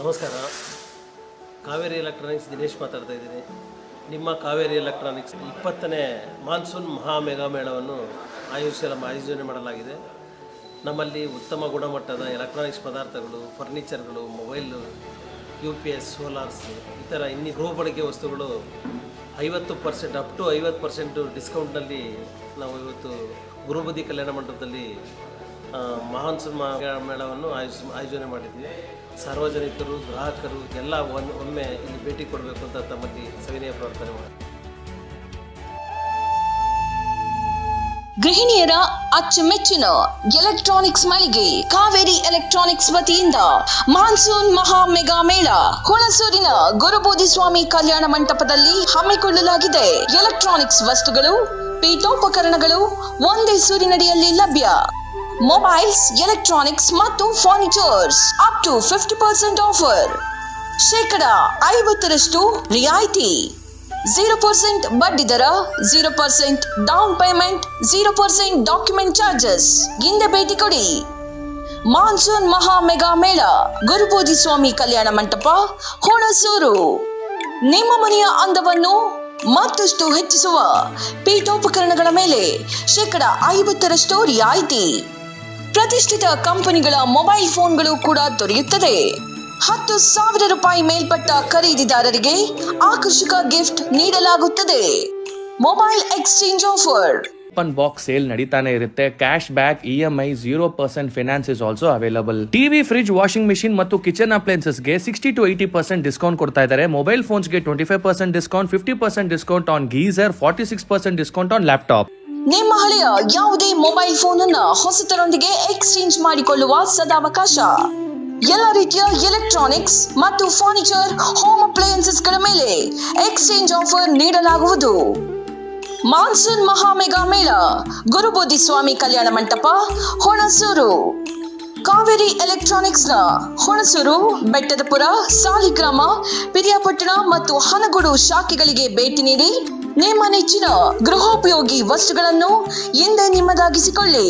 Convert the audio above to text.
ನಮಸ್ಕಾರ. ಕಾವೇರಿ ಎಲೆಕ್ಟ್ರಾನಿಕ್ಸ್ ದಿನೇಶ್ ಮಾತಾಡ್ತಾ ಇದ್ದೀನಿ. ನಿಮ್ಮ ಕಾವೇರಿ ಎಲೆಕ್ಟ್ರಾನಿಕ್ಸ್ ಇಪ್ಪತ್ತನೇ ಮಾನ್ಸೂನ್ ಮಹಾ ಮೇಳವನ್ನು ಆಯೋಜಿಸಲ ಆಯೋಜನೆ ಮಾಡಲಾಗಿದೆ. ನಮ್ಮಲ್ಲಿ ಉತ್ತಮ ಗುಣಮಟ್ಟದ ಎಲೆಕ್ಟ್ರಾನಿಕ್ಸ್ ಪದಾರ್ಥಗಳು ಫರ್ನಿಚರ್ಗಳು mobile U P S solars ಈ ಥರ ಇನ್ನಿ ಗೃಹ ಬಳಕೆ ವಸ್ತುಗಳು ಐವತ್ತು ಪರ್ಸೆಂಟ್ ಅಪ್ ಟು ಐವತ್ತು ಪರ್ಸೆಂಟು ಡಿಸ್ಕೌಂಟ್ನಲ್ಲಿ ನಾವು ಇವತ್ತು ಗುರುಬದಿ ಕಲ್ಯಾಣ ಮಂಟಪದಲ್ಲಿ ಮಹಾನ್ಸೂನ್ ಮಹಾ ಮೇಳವನ್ನು ಆಯೋಜ, ಆಯೋಜನೆ ಮಾಡಿದ್ವಿ. ಸಾರ್ವಜನಿಕರು, ಗ್ರಾಹಕರು, ಎಲ್ಲ ಒಮ್ಮೆ ಇಲ್ಲಿ ಭೇಟಿ ಕೊಡಬೇಕು ಅಂತ ತಮ್ಮಲ್ಲಿ ಸವಿನಯ ಪ್ರಾರ್ಥನೆ ಮಾಡಿ ಗೃಹಿಣಿಯರ ಅಚ್ಚುಮೆಚ್ಚಿನ ಎಲೆಕ್ಟ್ರಾನಿಕ್ಸ್ ಮಳಿಗೆ ಕಾವೇರಿ ಎಲೆಕ್ಟ್ರಾನಿಕ್ಸ್ ವತಿಯಿಂದ ಮಾನ್ಸೂನ್ ಮಹಾ ಮೆಗಾ ಮೇಳ, ಹುಣಸೂರಿನ ಗುರುಬೋಧಿ ಸ್ವಾಮಿ ಕಲ್ಯಾಣ ಮಂಟಪದಲ್ಲಿ ಹಮ್ಮಿಕೊಳ್ಳಲಾಗಿದೆ. ಎಲೆಕ್ಟ್ರಾನಿಕ್ಸ್ ವಸ್ತುಗಳು, ಪೀಠೋಪಕರಣಗಳು ಒಂದೇ ಸೂರಿನಡಿಯಲ್ಲಿ ಲಭ್ಯ. ಮೊಬೈಲ್ಸ್ ಎಲೆಕ್ಟ್ರಾನಿಕ್ಸ್ ಮತ್ತು furnitures up to fifty percent offer ಶೇಕಡ ಐವತ್ತರಷ್ಟು ರಿಯಾಯಿತಿ. ಜೀರೋ ಪರ್ಸೆಂಟ್ ಬಡ್ಡಿ ದರ zero percent down payment zero percent document charges ಹಿಂದೆ ಭೇಟಿ ಕೊಡಿ. ಮಾನ್ಸೂನ್ ಮಹಾ ಮೆಗಾ ಮೇಳ, ಗುರುಬೋಧಿ ಸ್ವಾಮಿ ಕಲ್ಯಾಣ ಮಂಟಪ, ಹುಣಸೂರು. ನಿಮ್ಮ ಮನೆಯ ಅಂದವನ್ನು ಮತ್ತಷ್ಟು ಹೆಚ್ಚಿಸುವ ಪೀಠೋಪಕರಣಗಳ ಮೇಲೆ ಶೇಕಡ ಐವತ್ತರಷ್ಟು ರಿಯಾಯಿತಿ. ಪ್ರತಿಷ್ಠಿತ ಕಂಪನಿಗಳ ಮೊಬೈಲ್ ಫೋನ್ಗಳು ಕೂಡ ದೊರೆಯುತ್ತದೆ. ಹತ್ತು ಸಾವಿರ ರೂಪಾಯಿ ಮೇಲ್ಪಟ್ಟ ಖರೀದಿದಾರರಿಗೆ ಆಕರ್ಷಕ ಗಿಫ್ಟ್ ನೀಡಲಾಗುತ್ತದೆ. Mobile exchange offer. Open box sale ನಡೀತಾನೆ ಇರುತ್ತೆ. Cash back E M I zero percent finance is also available TV fridge washing machine ಮತ್ತು kitchen ಅಪ್ಲೈನ್ಸಸ್ಗೆ sixty to eighty percent discount ಕೊಡ್ತಾ ಇದ್ದಾರೆ. Mobile ಫೋನ್ಸ್ಗೆ twenty five percent discount fifty percent discount on geyser forty six percent discount on laptop ನಿಮ್ಮ ಹಳೆಯ ಯಾವುದೇ mobile phone ಅನ್ನ ಹೊಸತರೊಂದಿಗೆ exchange ಮಾಡಿಕೊಳ್ಳುವ ಸದಾವಕಾಶ. ಎಲ್ಲ ರೀತಿಯ ಎಲೆಕ್ಟ್ರಾನಿಕ್ಸ್ ಮತ್ತು ಫರ್ನಿಚರ್ ಹೋಮ್ ಅಪ್ಲಯನ್ಸಸ್ಗಳ ಮೇಲೆ ಎಕ್ಸ್ಚೇಂಜ್ ಆಫರ್ ನೀಡಲಾಗುವುದು. ಮಾನ್ಸೂನ್ ಮಹಾ ಮೆಗಾ ಮೇಳ ಗುರುಬೋಧಿ ಸ್ವಾಮಿ ಕಲ್ಯಾಣ ಮಂಟಪ, ಹೊಣಸೂರು. ಕಾವೇರಿ ಎಲೆಕ್ಟ್ರಾನಿಕ್ಸ್ನ ಹುಣಸೂರು, ಬೆಟ್ಟದಪುರ, ಸಾಲಿಗ್ರಾಮ, ಪಿರಿಯಾಪಟ್ಟಣ ಮತ್ತು ಹನಗೋಡು ಶಾಖೆಗಳಿಗೆ ಭೇಟಿ ನೀಡಿ ನಿಮ್ಮ ನೆಚ್ಚಿನ ಗೃಹೋಪಯೋಗಿ ವಸ್ತುಗಳನ್ನು ಎಂದೇ ನಿಮ್ಮದಾಗಿಸಿಕೊಳ್ಳಿ.